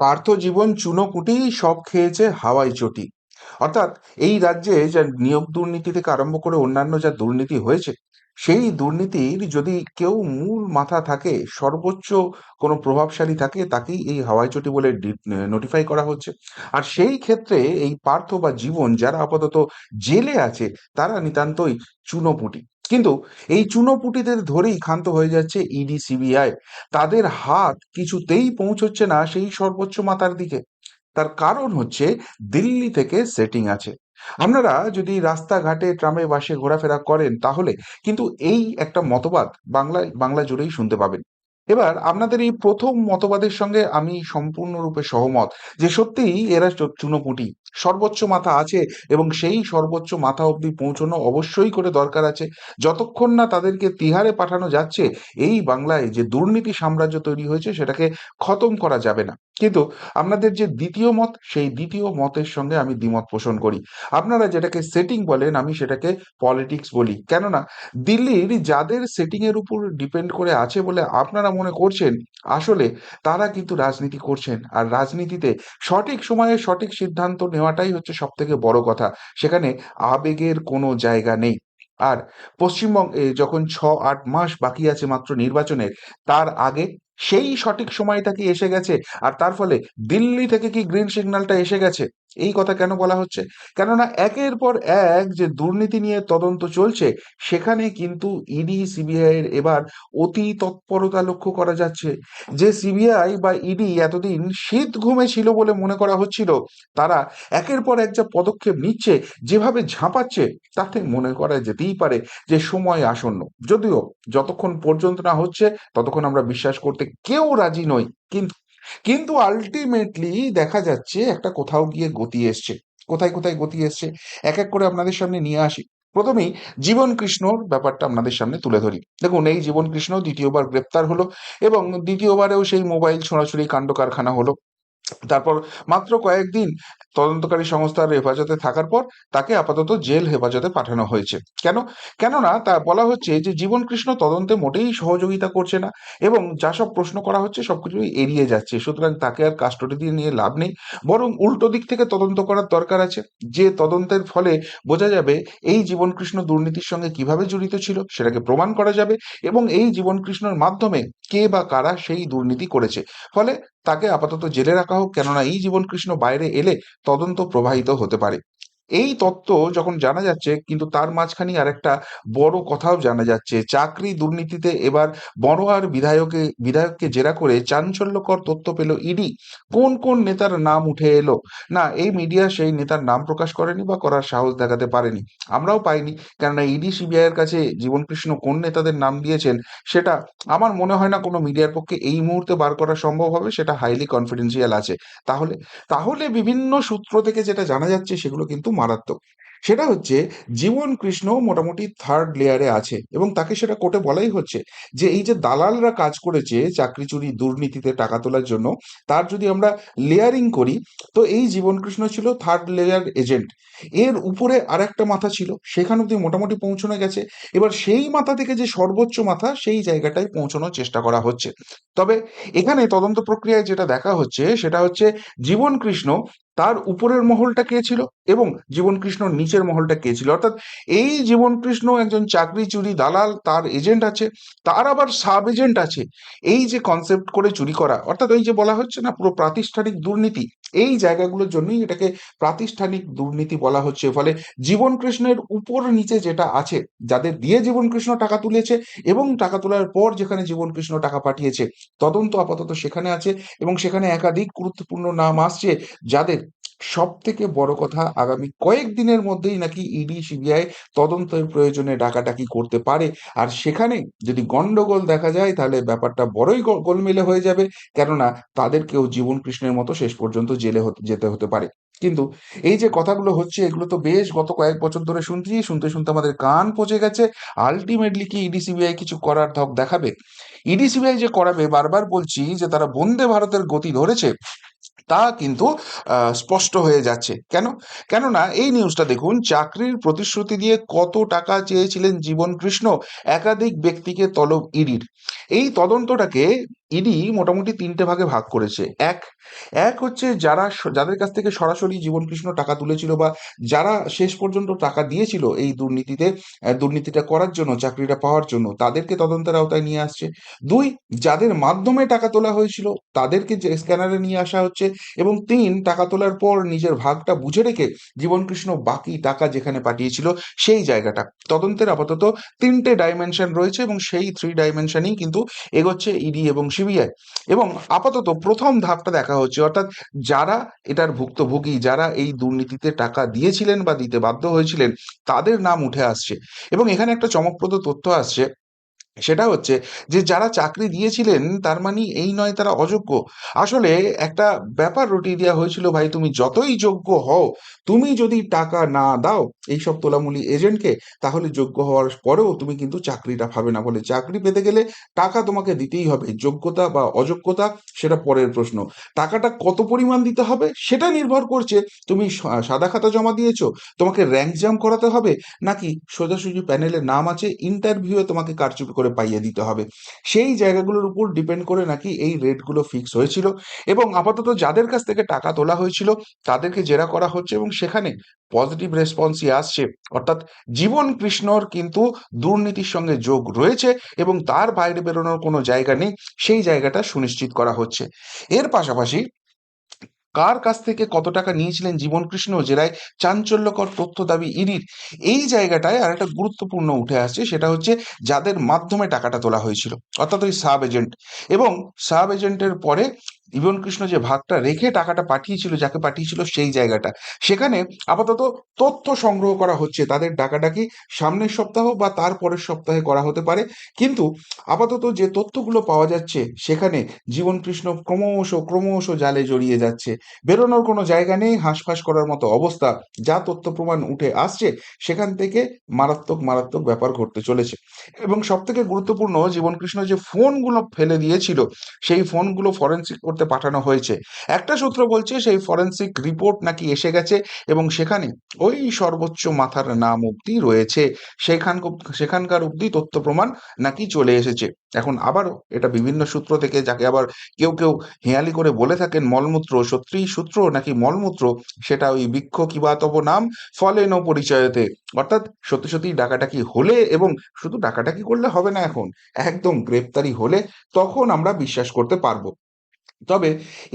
পার্থ জীবন চুনোপুটি সব খেয়েছে হাওয়াই চটি। অর্থাৎ এই রাজ্যে যা নিয়োগ দুর্নীতি থেকে আরম্ভ করে অন্যান্য যা দুর্নীতি হয়েছে, সেই দুর্নীতির যদি কেউ মূল মাথা থাকে, সর্বোচ্চ কোনো প্রভাবশালী থাকে, তাকেই এই হাওয়াই চটি বলে নোটিফাই করা হচ্ছে। আর সেই ক্ষেত্রে এই পার্থ বা জীবন যারা আপাতত জেলে আছে, তারা নিতান্তই চুনোপুটি কিন্তু এই চুনোপুটিদের ধরেই ক্ষান্ত হয়ে যাচ্ছে ইডি সিবিআই তাদের হাত কিছুতেই পৌঁছচ্ছে না সেই সর্বোচ্চ মাতার দিকে। তার কারণ হচ্ছে দিল্লি থেকে সেটিং আছে। আপনারা যদি রাস্তাঘাটে, ট্রামে, বাসে ঘোরাফেরা করেন তাহলে কিন্তু এই একটা মতবাদ বাংলায় বাংলা জুড়েই শুনতে পাবেন। এবার আপনাদের এই প্রথম মতবাদের সঙ্গে আমি সম্পূর্ণরূপে সহমত যে সত্যিই এরা চুনোপুঁটি। সর্বোচ্চ মাথা আছে এবং সেই সর্বোচ্চ মাথা অবধি পৌঁছানো অবশ্যই করে দরকার আছে। যতক্ষণ না তাদেরকে তিহারে পাঠানো যাচ্ছে, এই বাংলায় যে দুর্নীতি সাম্রাজ্য তৈরি হয়েছে সেটাকে খতম করা যাবে না। কিন্তু আপনাদের যে দ্বিতীয় মত, সেই দ্বিতীয় মতের সঙ্গে আমি দ্বিমত পোষণ করি। আপনারা যেটাকে সেটিং বলেন, আমি সেটাকে পলিটিক্স বলি। কেননা, দিল্লির যাদের সেটিং এর উপর ডিপেন্ড করে আছে বলে আপনারা মনে করছেন, আসলে তারা কিন্তু রাজনীতি করছেন। আর রাজনীতিতে সঠিক সময়ে সঠিক সিদ্ধান্ত নেওয়াটাই হচ্ছে সব থেকে বড় কথা। সেখানে আবেগের কোনো জায়গা নেই। আর পশ্চিমবঙ্গে যখন ছ আট মাস বাকি আছে মাত্র নির্বাচনের, তার আগে সেই সঠিক সময়টা কি এসে গেছে? আর তার ফলে দিল্লি থেকে কি গ্রিন সিগন্যালটা এসে গেছে? এই কথা কেন বলা হচ্ছে? কেননা একের পর এক যে দুর্নীতি নিয়ে তদন্ত চলছে, সেখানে কিন্তু ইডি, সিবিআই এর এবার অতি তৎপরতা লক্ষ্য করা যাচ্ছে। যে সিবিআই বা ইডি এতদিন শীত ঘুমে ছিল বলে মনে করা হচ্ছিল, তারা একের পর এক যা পদক্ষেপ নিচ্ছে, যেভাবে ঝাঁপাচ্ছে, তাতে মনে করা যেতেই পারে যে সময় আসন্ন। যদিও যতক্ষণ পর্যন্ত না হচ্ছে, ততক্ষণ আমরা বিশ্বাস করতে কেউ রাজি নই। কিন্তু কিন্তু আলটিমেটলি দেখা যাচ্ছে একটা কোথাও গিয়ে গতি এসছে। কোথায় কোথায় গতি এসছে? এক এক করে আপনাদের সামনে নিয়ে আসি। প্রথমেই জীবন কৃষ্ণর ব্যাপারটা আপনাদের সামনে তুলে ধরি। দেখুন, এই জীবন কৃষ্ণ দ্বিতীয়বার গ্রেপ্তার হলো এবং দ্বিতীয়বারেও সেই মোবাইল ছোঁড়াছুড়ি কাণ্ড কারখানা হলো। তারপর মাত্র কয়েকদিন তদন্তকারী সংস্থার হেফাজতে থাকার পর তাকে আপাতত জেল হেফাজতে পাঠানো হয়েছে। কেন? কেননা তা বলা হচ্ছে যে জীবন কৃষ্ণ তদন্তে মোটেই সহযোগিতা করছে না এবং যা সব প্রশ্ন করা হচ্ছে সবকিছুই এড়িয়ে যাচ্ছে। সুতরাং তাকে আর কাস্টডি দিয়ে নিয়ে লাভ নেই। বরং উল্টো দিক থেকে তদন্ত করার দরকার আছে। যে তদন্তের ফলে বোঝা যাবে এই জীবন কৃষ্ণ দুর্নীতির সঙ্গে কীভাবে জড়িত ছিল সেটাকে প্রমাণ করা যাবে এবং এই জীবন কৃষ্ণর মাধ্যমে কে বা কারা সেই দুর্নীতি করেছে। ফলে তাকে আপাতত জেলে রাখা হোক, কেননা এই জীবন কৃষ্ণ বাইরে এলে তদন্ত প্রবাহিত হতে পারে। এই তত্ত্ব যখন জানা যাচ্ছে, কিন্তু তার মাঝখানে আরেকটা বড় কথাও জানা যাচ্ছে। চাকরি দুর্নীতিতে এবার বড়োয়ার বিধায়কে, বিধায়ককে জেরা করে চাঞ্চল্যকর তথ্য পেল ইডি। কোন কোন নেতার নাম উঠে এলো? না, এই মিডিয়া সেই নেতার নাম প্রকাশ করেনি বা করার সাহস দেখাতে পারেনি। আমরাও পাইনি। কেননা ইডি সিবিআই এর কাছে জীবনকৃষ্ণ কোন নেতাদের নাম দিয়েছেন, সেটা আমার মনে হয় না কোনো মিডিয়ার পক্ষে এই মুহূর্তে বার করা সম্ভব হবে, সেটা হাইলি কনফিডেন্সিয়াল আছে। তাহলে তাহলে বিভিন্ন সূত্র থেকে যেটা জানা যাচ্ছে, সেগুলো কিন্তু মারাত্মক। সেটা হচ্ছে, জীবন কৃষ্ণ মোটামুটি থার্ড লেয়ারে আছে এবং তাকে সেটা কোর্টে বলাই হচ্ছে যে, এই যে দালালরা কাজ করেছে চাকরি চুরি দুর্নীতিতে টাকা তোলার জন্য, তার যদি আমরা লেয়ারিং করি, তো এই জীবন কৃষ্ণ ছিল থার্ড লেয়ার এজেন্ট এর উপরে আরেকটা মাথা ছিল, সেখান অব্দি মোটামুটি পৌঁছানো গেছে। এবার সেই মাথা থেকে যে সর্বোচ্চ মাথা, সেই জায়গাটায় পৌঁছানোর চেষ্টা করা হচ্ছে। তবে এখানে তদন্ত প্রক্রিয়ায় যেটা দেখা হচ্ছে, সেটা হচ্ছে জীবন কৃষ্ণ তার উপরের মহলটা কে ছিল? এবং জীবন কৃষ্ণর নিচের মহলটা কে ছিল? অর্থাৎ এই জীবন কৃষ্ণ একজন চাকরি চুরি দালাল, তার এজেন্ট আছে, তার আবার সাব এজেন্ট আছে। এই যে কনসেপ্ট করে চুরি করা, অর্থাৎ ওই যে বলা হচ্ছে না পুরো প্রাতিষ্ঠানিক দুর্নীতি, এই জায়গাগুলোর জন্যই এটাকে প্রাতিষ্ঠানিক দুর্নীতি বলা হচ্ছে। ফলে জীবন কৃষ্ণের উপর নিচে যেটা আছে, যাদের দিয়ে জীবন কৃষ্ণ টাকা তুলেছে এবং টাকা তোলার পর যেখানে জীবন কৃষ্ণ টাকা পাঠিয়েছে, তদন্ত আপাতত সেখানে আছে এবং সেখানে একাধিক গুরুত্বপূর্ণ নাম আসছে, যাদের সব থেকে বড় কথা আগামী কয়েকদিনের মধ্যেই নাকি ইডি সিবিআই তদন্তের প্রয়োজনে ডাকাডাকি করতে পারে। আর সেখানে যদি গন্ডগোল দেখা যায়, তাহলে ব্যাপারটা বড়ই গোলমেলে হয়ে যাবে। কেননা তাদেরকেও জীবন কৃষ্ণের মতো শেষ পর্যন্ত জেলে যেতে হতে পারে। কিন্তু এই যে কথাগুলো হচ্ছে, এগুলো তো বেশ গত কয়েক বছর ধরে শুনছি, শুনতে শুনতে আমাদের কান পচে গেছে। আলটিমেটলি কি ইডি সিবিআই কিছু করার ধক দেখাবে? ইডি সিবিআই যে করাবে, বারবার বলছি যে তারা বন্দে ভারতের গতি ধরেছে। তা কিন্তু স্পষ্ট হয়ে যাচ্ছে। কেন? কেননা এই নিউজটা দেখুন, চাকরির প্রতিশ্রুতি দিয়ে কত টাকা চেয়েছিলেন জীবন কৃষ্ণ, একাধিক ব্যক্তিকে তলব ইডির। এই তদন্তটাকে ইডি মোটামুটি তিনটে ভাগে ভাগ করেছে। এক এক হচ্ছে যারা যাদের কাছ থেকে সরাসরি জীবনকৃষ্ণ টাকা তুলেছিল বা যারা শেষ পর্যন্ত টাকা দিয়েছিল এই দুর্নীতিতে দুর্নীতিটা করার জন্য, চাকরিটা পাওয়ার জন্য, তাদেরকে তদন্তের আওতায় নিয়ে আসছে। দুই, যাদের মাধ্যমে টাকা তোলা হয়েছিল, তাদেরকে যে স্ক্যানারে নিয়ে আসা হচ্ছে এবং তিন, টাকা তোলার পর নিজের ভাগটা বুঝে রেখে জীবনকৃষ্ণ বাকি টাকা যেখানে পাঠিয়েছিল সেই জায়গাটা। তদন্তের আপাতত তিনটে ডাইমেনশন রয়েছে এবং সেই থ্রি ডাইমেনশনই কিন্তু এগোচ্ছে ইডি এবং সিবিআই এবং আপাতত প্রথম ধাপটা দেখা হচ্ছে, অর্থাৎ যারা এটার ভুক্তভোগী, যারা এই দুর্নীতিতে টাকা দিয়েছিলেন বা দিতে বাধ্য হয়েছিলেন, তাদের নাম উঠে আসছে। এবং এখানে একটা চমকপ্রদ তথ্য আসছে সেটা হচ্ছে যে যারা চাকরি দিয়েছিলেন, তার মানে এই নয় তারা অযোগ্য। আসলে একটা ব্যাপার রটিয়ে দেওয়া হয়েছিল, ভাই, তুমি যতই যোগ্য হও, তুমি যদি টাকা না দাও এইসব তোলামুলি এজেন্টকে, তাহলে যোগ্য হওয়ার পরেও তুমি কিন্তু চাকরিটা পাবে না বলে। চাকরি পেতে গেলে টাকা তোমাকে দিতেই হবে। যোগ্যতা বা অযোগ্যতা, সেটা পরের প্রশ্ন। টাকাটা কত পরিমাণ দিতে হবে, সেটা নির্ভর করছে তুমি সাদা খাতা জমা দিয়েছ, তোমাকে র্যাঙ্ক জাম করাতে হবে, নাকি সোজাসুজি প্যানেলে নাম আছে ইন্টারভিউয়ে তোমাকে কারচুপি করে পাইয়ে দিতে হবে। সেই জায়গাগুলোর উপর ডিপেন্ড করে নাকি এই রেটগুলো ফিক্স হয়েছিল এবং আপাতত যাদের কাছ থেকে টাকা তোলা হয়েছিল তাদেরকে জেরা করা হচ্ছে এবং সেখানে পজিটিভ রেসপন্সই আসছে। অর্থাৎ জীবন কৃষ্ণর কিন্তু দুর্নীতির সঙ্গে যোগ রয়েছে এবং তার বাইরে বেরোনোর কোনো জায়গা নেই। সেই জায়গাটা সুনিশ্চিত করা হচ্ছে। এর পাশাপাশি কার কাছ থেকে কত টাকা নিয়েছিলেন জীবনকৃষ্ণ জেরায় চাঞ্চল্যকর তথ্য দাবি ইডির? এই জায়গাটায় আর একটা গুরুত্বপূর্ণ উঠে আসছে, সেটা হচ্ছে যাদের মাধ্যমে টাকাটা তোলা হয়েছিল, অর্থাৎ ওই সাব এজেন্ট। এবং সাব এজেন্টের পরে জীবনকৃষ্ণ যে ভাগটা রেখে টাকাটা পাঠিয়েছিল, যাকে পাঠিয়েছিল সেই জায়গাটা, সেখানে আপাতত তথ্য সংগ্রহ করা হচ্ছে। তাদের ডাকাডাকি সামনের সপ্তাহ বা তার পরের সপ্তাহে করা হতে পারে। কিন্তু আপাতত যে তথ্যগুলো পাওয়া যাচ্ছে, সেখানে জীবনকৃষ্ণ ক্রমশ ক্রমশ জালে জড়িয়ে যাচ্ছে। বেরোনোর কোনো জায়গা নেই, হাঁসফাঁস করার মতো অবস্থা। যা তথ্য প্রমাণ উঠে আসছে, সেখান থেকে মারাত্মক মারাত্মক ব্যাপার ঘটতে চলেছে। এবং সব থেকে গুরুত্বপূর্ণ জীবনকৃষ্ণ যে ফোনগুলো ফেলে দিয়েছিল, সেই ফোনগুলো ফরেন্সিক করতে পাঠানো হয়েছে। একটা সূত্র বলছে সেই ফরেন্সিক রিপোর্ট নাকি এসে গেছে এবং সেখানে ওই সর্বোচ্চ মাথার নাম অব্দি রয়েছে। সেখান সেখানকার অব্দি তথ্য প্রমাণ নাকি চলে এসেছে। এখন আবারও এটা বিভিন্ন সূত্র থেকে যাকে আবার কেউ কেউ হেঁয়ালি করে বলে থাকেন মলমূত্র সত্যিই সূত্র নাকি মলমূত্র? সেটা ওই বৃক্ষ কিবা তব নাম ফলে ন পরিচয়তে। অর্থাৎ সত্যি সত্যি ডাকাটাকি হলে এবং শুধু ডাকাটাকি করলে হবে না এখন, একদম গ্রেপ্তারি হলে তখন আমরা বিশ্বাস করতে পারব। তবে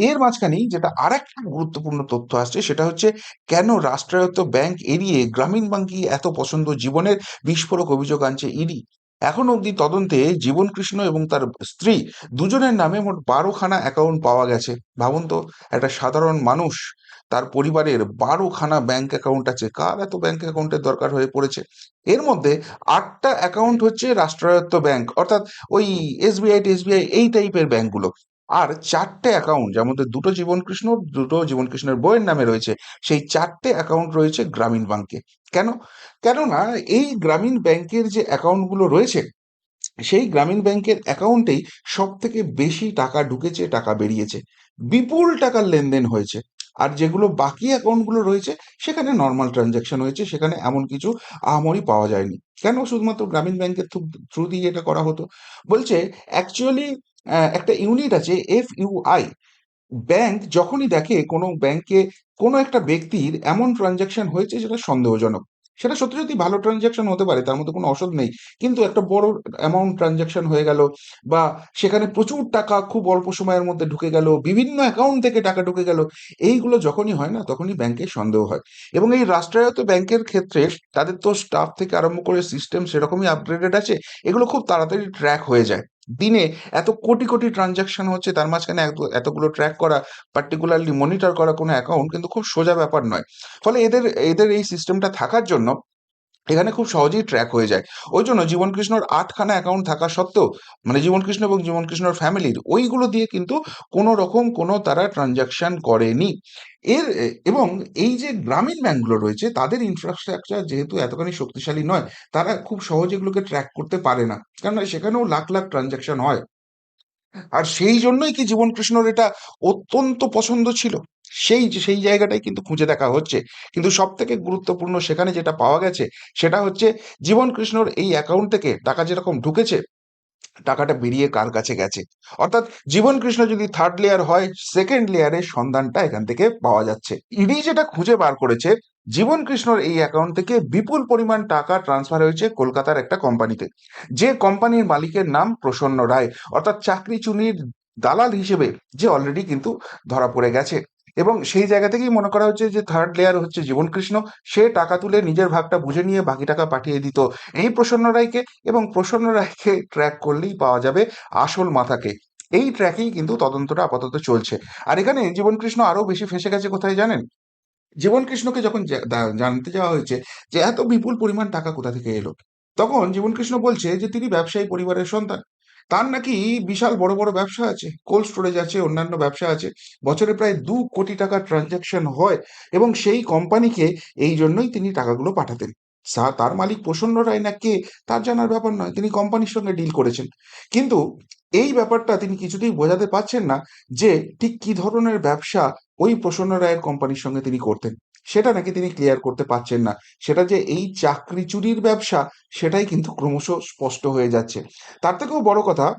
এর মাঝখানেই যেটা আরেকটা গুরুত্বপূর্ণ তথ্য আসছে, সেটা হচ্ছে কেন রাষ্ট্রায়ত্ত ব্যাংক এড়িয়ে গ্রামীণ ব্যাংকই এত পছন্দ জীবনের বিস্ফোরক অভিযোগ আনছে ইডি? এখন অবধি তদন্তে জীবন কৃষ্ণ এবং তার স্ত্রী দুজনের নামে মোট বারোখানা অ্যাকাউন্ট পাওয়া গেছে। ভাবুন তো, একটা সাধারণ মানুষ, তার পরিবারের বারোখানা ব্যাংক অ্যাকাউন্ট আছে। কার এত ব্যাংক অ্যাকাউন্টের দরকার হয়ে পড়েছে? এর মধ্যে আটটা অ্যাকাউন্ট হচ্ছে রাষ্ট্রায়ত্ত ব্যাংক, অর্থাৎ ওই এসবিআই টেসবিআই এই টাইপের ব্যাংকগুলো। আর চারটে অ্যাকাউন্ট যার মধ্যে দুটো জীবনকৃষ্ণ দুটো জীবনকৃষ্ণের বইয়ের নামে রয়েছে, সেই চারটে অ্যাকাউন্ট রয়েছে গ্রামীণ ব্যাংকে কেন? কেননা এই গ্রামীণ ব্যাংকের যে অ্যাকাউন্টগুলো রয়েছে, সেই গ্রামীণ ব্যাংকের অ্যাকাউন্টেই সব থেকে বেশি টাকা ঢুকেছে, টাকা বেরিয়েছে। বিপুল টাকার লেনদেন হয়েছে। আর যেগুলো বাকি অ্যাকাউন্টগুলো রয়েছে, সেখানে নর্মাল ট্রানজ্যাকশন হয়েছে, সেখানে এমন কিছু আহামরি পাওয়া যায়নি। কেন শুধুমাত্র গ্রামীণ ব্যাংকের থ্রু দিয়ে এটা করা হতো? বলছে অ্যাকচুয়ালি একটা ইউনিট আছে এফ ইউআই ব্যাংক যখনই দেখে কোনো ব্যাংকে কোনো একটা ব্যক্তির এমন ট্রানজাকশন হয়েছে যেটা সন্দেহজনক। সেটা সত্যি সত্যি ভালো ট্রানজাকশন হতে পারে, তার মধ্যে কোনো অসুখ নেই। কিন্তু একটা বড় অ্যামাউন্ট ট্রানজাকশন হয়ে গেল বা সেখানে প্রচুর টাকা খুব অল্প সময়ের মধ্যে ঢুকে গেল, বিভিন্ন অ্যাকাউন্ট থেকে টাকা ঢুকে গেল, এইগুলো যখনই হয় না, তখনই ব্যাংকের সন্দেহ হয়। এবং এই রাষ্ট্রায়ত্ত ব্যাংকের ক্ষেত্রে তাদের তো স্টাফ থেকে আরম্ভ করে সিস্টেম সেরকমই আপগ্রেডেড আছে, এগুলো খুব তাড়াতাড়ি ট্র্যাক হয়ে যায়। দিনে এত কোটি কোটি ট্রানজাকশন হচ্ছে, তার মাঝখানে এত- এতগুলো ট্র্যাক করা পার্টিকুলারলি মনিটর করা কোনো অ্যাকাউন্ট কিন্তু খুব সোজা ব্যাপার নয়। ফলে এদের এদের এই সিস্টেমটা থাকার জন্য এখানে খুব সহজেই ট্র্যাক হয়ে যায়। ওই জন্য জীবনকৃষ্ণর আটখানা অ্যাকাউন্ট থাকা সত্ত্বেও মানে জীবনকৃষ্ণ এবং জীবনকৃষ্ণর ফ্যামিলির ওইগুলো দিয়ে কিন্তু কোনো রকম কোনো তারা ট্রানজাকশন করেনি। এর এবং এই যে গ্রামীণ ব্যাংকগুলো রয়েছে, তাদের ইনফ্রাস্ট্রাকচার যেহেতু এতখানি শক্তিশালী নয়, তারা খুব সহজে এগুলোকে ট্র্যাক করতে পারে না। কেননা সেখানেও লাখ লাখ ট্রানজাকশন হয়। আর সেই জন্যই কি জীবনকৃষ্ণর এটা অত্যন্ত পছন্দ ছিল? সেই সেই জায়গাটাই কিন্তু খুঁজে দেখা হচ্ছে। কিন্তু সব থেকে গুরুত্বপূর্ণ সেখানে যেটা পাওয়া গেছে, সেটা হচ্ছে জীবন কৃষ্ণর এই অ্যাকাউন্ট থেকে টাকা যেরকম ঢুকেছে, টাকাটা বেরিয়ে কার কাছে গেছে? অর্থাৎ জীবন কৃষ্ণ যদি থার্ড লেয়ার হয় সেকেন্ড লেয়ারের সন্ধানটা এখান থেকে পাওয়া যাচ্ছে। ইডি যেটা খুঁজে বার করেছে, জীবন কৃষ্ণর এই অ্যাকাউন্ট থেকে বিপুল পরিমাণ টাকা ট্রান্সফার হয়েছে কলকাতার একটা কোম্পানিতে যে কোম্পানির মালিকের নাম প্রসন্ন রায়, অর্থাৎ চাকরি চুনির দালাল হিসেবে যে অলরেডি কিন্তু ধরা পড়ে গেছে। এবং সেই জায়গা থেকেই মনে করা হচ্ছে যে থার্ড লেয়ার হচ্ছে জীবন কৃষ্ণ সে টাকা তুলে নিজের ভাগটা বুঝে নিয়ে বাকি টাকা পাঠিয়ে দিত। এই প্রসন্ন রায়কে এবং প্রসন্ন রায়কে ট্র্যাক করলেই পাওয়া যাবে আসল মাথাকে। এই ট্র্যাকেই কিন্তু তদন্তটা আপাতত চলছে। আর এখানে জীবন কৃষ্ণ আরও বেশি ফেসে গেছে কোথায় জানেন? জীবন কৃষ্ণকে যখন জানতে যাওয়া হয়েছে যে এত বিপুল পরিমাণ টাকা কোথা থেকে এলো? তখন জীবন কৃষ্ণ বলছে যে তিনি ব্যবসায়ী পরিবারের সন্তান। তার নাকি বিশাল বড় বড় ব্যবসা আছে। কোল্ড স্টোরেজ আছে, অন্যান্য ব্যবসা আছে। বছরে প্রায় দু কোটি টাকা ট্রানজ্যাকশন হয় এবং সেই কোম্পানিকে এই জন্যই তিনি টাকাগুলো পাঠাতেন। তার মালিক প্রসন্ন রায় না কে তার জানার ব্যাপার নয়। তিনি কোম্পানির সঙ্গে ডিল করেছেন। কিন্তু এই ব্যাপারটা তিনি কিছুতেই বোঝাতে পারছেন না যে ঠিক কি ধরনের ব্যবসা ওই প্রসন্ন রায়ের কোম্পানির সঙ্গে তিনি করতেন। সেটা নাকি তিনি ক্লিয়ার করতে পারছেন না। সেটা যে এই চাকরি চুরির ব্যবসা, সেটাই কিন্তু ক্রমশ স্পষ্ট হয়ে যাচ্ছে। তার থেকেও বড় কথা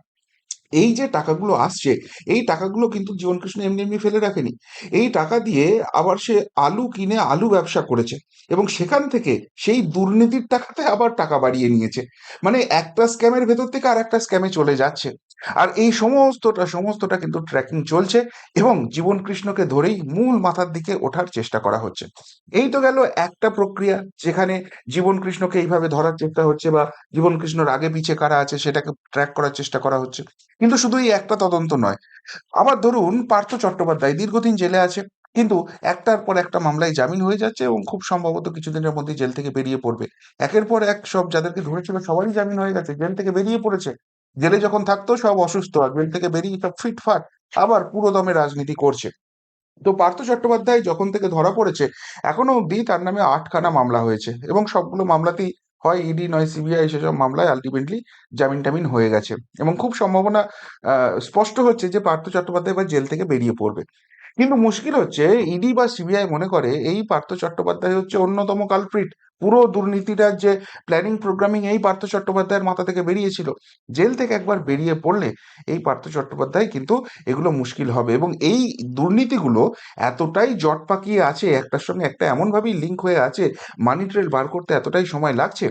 এই যে টাকাগুলো আসছে, এই টাকাগুলো কিন্তু জীবনকৃষ্ণ এমনি এমনি ফেলে রাখেনি। এই টাকা দিয়ে আবার সে আলু কিনে আলু ব্যবসা করেছে এবং সেখান থেকে সেই দুর্নীতির টাকাতে আবার টাকা বাড়িয়ে নিয়েছে। মানে একটা স্ক্যামের ভেতর থেকে আর একটা স্ক্যামে চলে যাচ্ছে। আর এই সমস্তটা সমস্তটা কিন্তু ট্র্যাকিং চলছে এবং জীবন কৃষ্ণকে ধরেই মূল মাথার দিকে ওঠার চেষ্টা করা হচ্ছে। এই তো গেল একটা প্রক্রিয়া যেখানে জীবন কৃষ্ণকে এইভাবে ধরার চেষ্টা হচ্ছে বা জীবন কৃষ্ণর আগে পিছে কারা আছে সেটাকে ট্র্যাক করার চেষ্টা করা হচ্ছে। কিন্তু শুধু এই একটা তদন্ত নয়। আবার ধরুন, পার্থ চট্টোপাধ্যায় দীর্ঘদিন জেলে আছে, কিন্তু একটার পর একটা মামলায় জামিন হয়ে যাচ্ছে এবং খুব সম্ভবত কিছুদিনের মধ্যে জেল থেকে বেরিয়ে পড়বে। একের পর এক সব যাদেরকে ধরেছিল সবারই জামিন হয়ে গেছে, জেল থেকে বেরিয়ে পড়েছে। জেলে যখন থাকতো সব অসুস্থ, আর জেল থেকে বেরিয়ে সব ফিটফাট, আবার পুরো দমে রাজনীতি করছে। তো পার্থ চট্টোপাধ্যায় যখন থেকে ধরা পড়েছে, এখনও অবধি তার নামে আটখানা মামলা হয়েছে এবং সবগুলো মামলাতেই হয় ইডি নয় সিবিআই সেসব মামলায় আলটিমেটলি জামিন টামিন হয়ে গেছে। এবং খুব সম্ভাবনা স্পষ্ট হচ্ছে যে পার্থ চট্টোপাধ্যায় এবার জেল থেকে বেরিয়ে পড়বে। কিন্তু মুশকিল হচ্ছে ইডি বা সিবিআই মনে করে এই পার্থ চট্টোপাধ্যায় হচ্ছে অন্যতম কালপ্রিট পুরো দুর্নীতিটার যে প্ল্যানিং প্রোগ্রামিং এই পার্থ চট্টোপাধ্যায়ের মাথা থেকে বেরিয়েছিল। জেল থেকে একবার বেরিয়ে পড়লে এই পার্থ চট্টোপাধ্যায় কিন্তু এগুলো মুশকিল হবে এবং এই দুর্নীতিগুলো এতটাই জট পাকিয়ে আছে, একটার সঙ্গে একটা এমনভাবেই লিঙ্ক হয়ে আছে মানি ট্রেল বার করতে এতটাই সময় লাগছে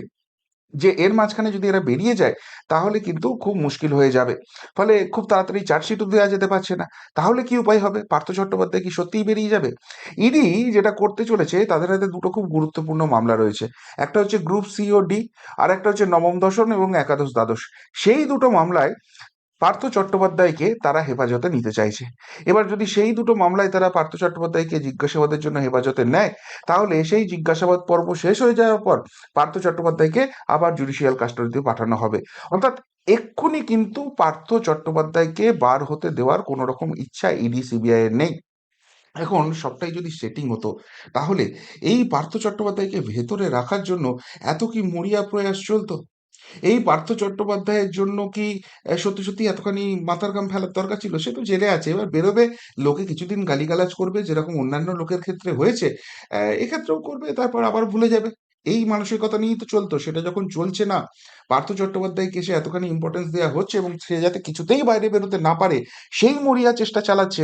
যে এর মাঝখানে যদি এরা বেরিয়ে যায়, তাহলে কিন্তু খুব মুশকিল হয়ে যাবে। ফলে খুব তাড়াতাড়ি চার্জশিটও দেওয়া যেতে পারছে না। তাহলে কি উপায় হবে? পার্থ চট্টোপাধ্যায় কি সত্যিই বেরিয়ে যাবে? ইডি যেটা করতে চলেছে, তাদের হাতে দুটো খুব গুরুত্বপূর্ণ মামলা রয়েছে। একটা হচ্ছে গ্রুপ সি ও ডি আর একটা হচ্ছে নবম দশম এবং একাদশ দ্বাদশ। সেই দুটো মামলায় পার্থ চট্টোপাধ্যায়কে তারা হেফাজতে নিতে চাইছে। এবার যদি সেই দুটো মামলায় তারা পার্থ চট্টোপাধ্যায়কে জিজ্ঞাসাবাদের জন্য হেফাজতে নেয়, তাহলে সেই জিজ্ঞাসাবাদ পর্ব শেষ হয়ে যাওয়ার পর পার্থ চট্টোপাধ্যায়কে আবার জুডিশিয়াল কাস্টডিতে পাঠানো হবে। অর্থাৎ এক্ষুনি কিন্তু পার্থ চট্টোপাধ্যায়কে বার হতে দেওয়ার কোনো রকম ইচ্ছা ইডি, সিবিআই এর নেই। এখন সবটাই যদি সেটিং হতো, তাহলে এই পার্থ চট্টোপাধ্যায়কে ভেতরে রাখার জন্য এত কি মরিয়া প্রয়াস চলতো? এই পার্থ চট্টোপাধ্যায়ের জন্য কি সত্যি সত্যি এতখানি মাথার ঘাম ফেলার দরকার ছিল? সে তো জেলে আছে। এবার বেরোবে, লোকে কিছুদিন গালিগালাজ করবে, যেরকম অন্যান্য লোকের ক্ষেত্রে হয়েছে এক্ষেত্রেও করবে, তারপর আবার ভুলে যাবে। এই মানসিকতা নিয়েই তো চলতো, সেটা যখন চলছে না, পার্থ চট্টোপাধ্যায়কে সে এতখানি ইম্পর্টেন্স দেওয়া হচ্ছে এবং সে যাতে কিছুতেই বাইরে বেরোতে না পারে, সেই মরিয়া চেষ্টা চালাচ্ছে,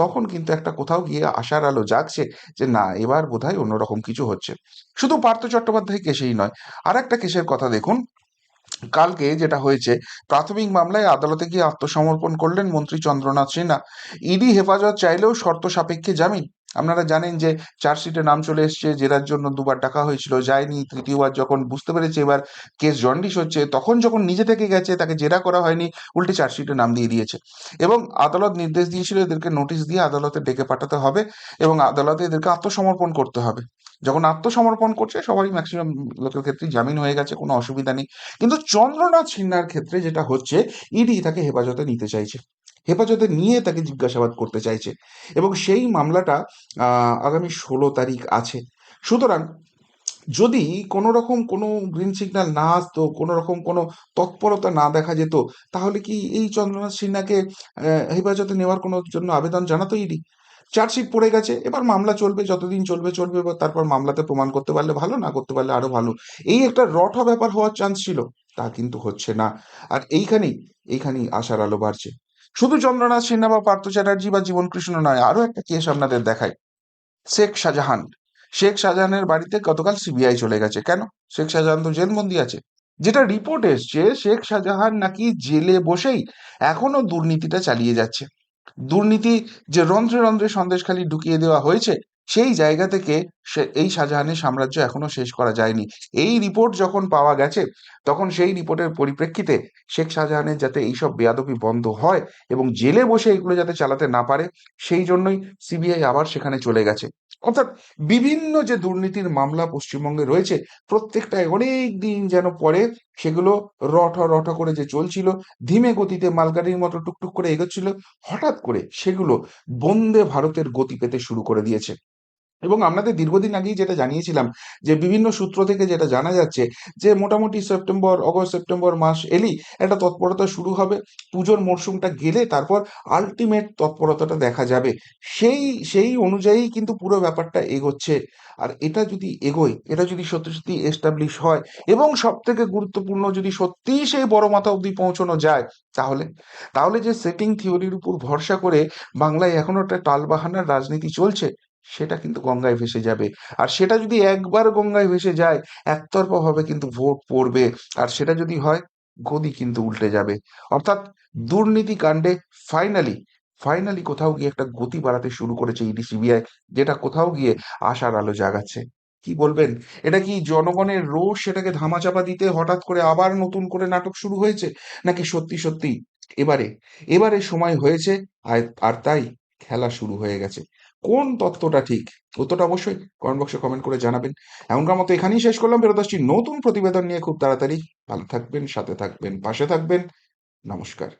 তখন কিন্তু একটা কোথাও গিয়ে আশার আলো জাগছে যে, না, এবার বোধহয় অন্যরকম কিছু হচ্ছে। শুধু পার্থ চট্টোপাধ্যায় কেসেই নয় আর একটা কেসের কথা দেখুন। কালকে যেটা হয়েছে, প্রাথমিক মামলায় আদালতে গিয়ে আত্মসমর্পণ করলেন মন্ত্রী চন্দ্রনাথ সিনহা। ইডি হেফাজত চাইলেও শর্ত সাপেক্ষে জামিন আপনারা জানেন যে চার্জশিটে নাম চলে এসেছে জেরার জন্য দুবার ডাকা হয়েছিল, যায়নি। তৃতীয়বার যখন বুঝতে পেরেছে এবার কেস জন্ডিস হচ্ছে, তখন যখন নিজে থেকে গেছে, তাকে জেরা করা হয়নি, উল্টে চার্জশিটে নাম দিয়ে দিয়েছে। এবং আদালত নির্দেশ দিয়েছিল এদেরকে নোটিশ দিয়ে আদালতে ডেকে পাঠাতে হবে এবং আদালতে এদেরকে আত্মসমর্পণ করতে হবে। যখন আত্মসমর্পণ করছে সবাই ম্যাক্সিমাম লোকের ক্ষেত্রে জামিন হয়ে গেছে, কোনো অসুবিধা নেই। কিন্তু চন্দ্রনাথ সিনহার ক্ষেত্রে যেটা হচ্ছে, ইডি তাকে হেফাজতে নিতে চাইছে। হেফাজতে নিয়ে তাকে জিজ্ঞাসাবাদ করতে চাইছে এবং সেই মামলাটা আগামী ষোলো তারিখ আছে। সুতরাং যদি কোনো রকম কোনো গ্রিন সিগন্যাল না আসতো, কোনো রকম কোনো তৎপরতা না দেখা যেত, তাহলে কি এই চন্দ্রনাথ সিনহাকে হেফাজতে নেওয়ার কোনো জন্য আবেদন জানাতো ইডি? চার্জশিট পড়ে গেছে, এবার মামলা চলবে, যতদিন চলবে চলবে, এবার তারপর মামলাতে প্রমাণ করতে পারলে ভালো, না করতে পারলে আরও ভালো। এই একটা রট ব্যাপার হওয়ার চান্স ছিল, তা কিন্তু হচ্ছে না। আর এইখানেই এইখানেই আশার আলো বাড়ছে। শুধু চন্দ্রনাথ সিনহা বা পার্থ চ্যাটার্জি বা জীবন কৃষ্ণ নয়, আরও একটা কেস আপনাদের দেখাই। শেখ শাহজাহান। শেখ শাহজাহানের বাড়িতে গতকাল সিবিআই চলে গেছে। কেন? শেখ শাহজাহান তো জেলবন্দি আছে। যেটা রিপোর্ট এসছে, শেখ শাহজাহান নাকি জেলে বসেই এখনও দুর্নীতিটা চালিয়ে যাচ্ছে। দুর্নীতি যে রন্ধ্রে রন্ধ্রে সন্দেশখালি ঢুকিয়ে দেওয়া হয়েছে সেই জায়গা থেকে এই শাহজাহানের সাম্রাজ্য এখনও শেষ করা যায়নি। এই রিপোর্ট যখন পাওয়া গেছে, তখন সেই রিপোর্টের পরিপ্রেক্ষিতে শেখ শাহজাহানের যাতে এইসব বেয়াদবি বন্ধ হয় এবং জেলে বসে এগুলো যাতে চালাতে না পারে, সেই জন্যই সিবিআই আবার সেখানে চলে গেছে। অর্থাৎ বিভিন্ন যে দুর্নীতির মামলা পশ্চিমবঙ্গে রয়েছে, প্রত্যেকটায় অনেক দিন যেন পরে সেগুলো রঠ রঠ করে যে চলছিল, ধীমে গতিতে মালগাড়ির মতো টুকটুক করে এগোচ্ছিল, হঠাৎ করে সেগুলো বন্দে ভারতের গতি পেতে শুরু করে দিয়েছে। এবং আপনাদের দীর্ঘদিন আগেই যেটা জানিয়েছিলাম যে বিভিন্ন সূত্র থেকে যেটা জানা যাচ্ছে যে মোটামুটি সেপ্টেম্বর, অগস্ট, সেপ্টেম্বর মাস এলেই একটা তৎপরতা শুরু হবে। পুজোর মরশুমটা গেলে তারপর আলটিমেট তৎপরতাটা দেখা যাবে। সেই সেই অনুযায়ী কিন্তু পুরো ব্যাপারটা এগোচ্ছে। আর এটা যদি এগোয়, এটা যদি সত্যি সত্যি এস্টাবলিশ হয় এবং সব থেকে গুরুত্বপূর্ণ যদি সত্যিই সেই বড় মাথা অব্দি পৌঁছানো যায়, তাহলে তাহলে যে সেটিং থিওরির উপর ভরসা করে বাংলায় এখনও একটা টালবাহানার রাজনীতি চলছে সেটা কিন্তু গঙ্গায় ভেসে যাবে। আর সেটা যদি একবার গঙ্গায় ভেসে যায়, একতরফা ভাবে কিন্তু ভোট পড়বে। আর সেটা যদি হয়, গদি কিন্তু উল্টে যাবে। অর্থাৎ দুর্নীতি কাণ্ডে ফাইনালি ফাইনালি কোথাও গিয়ে একটা গতি বাড়াতে শুরু করেছে ইডি সিবিআই, যেটা কোথাও গিয়ে আশার আলো জাগাচ্ছে। কি বলবেন? এটা কি জনগণের রোষ সেটাকে ধামাচাপা দিতে হঠাৎ করে আবার নতুন করে নাটক শুরু হয়েছে? নাকি সত্যি সত্যি এবারে এবারে সময় হয়েছে আর তাই খেলা শুরু হয়ে গেছে। কোন তত্ত্বটা ঠিক? উত্তরটা অবশ্যই কমেন্ট বক্সে কমেন্ট করে জানাবেন। এমনকার মতো এখানেই শেষ করলাম। আসছি নতুন প্রতিবেদন নিয়ে খুব তাড়াতাড়ি। ভালো থাকবেন, সাথে থাকবেন, পাশে থাকবেন। নমস্কার।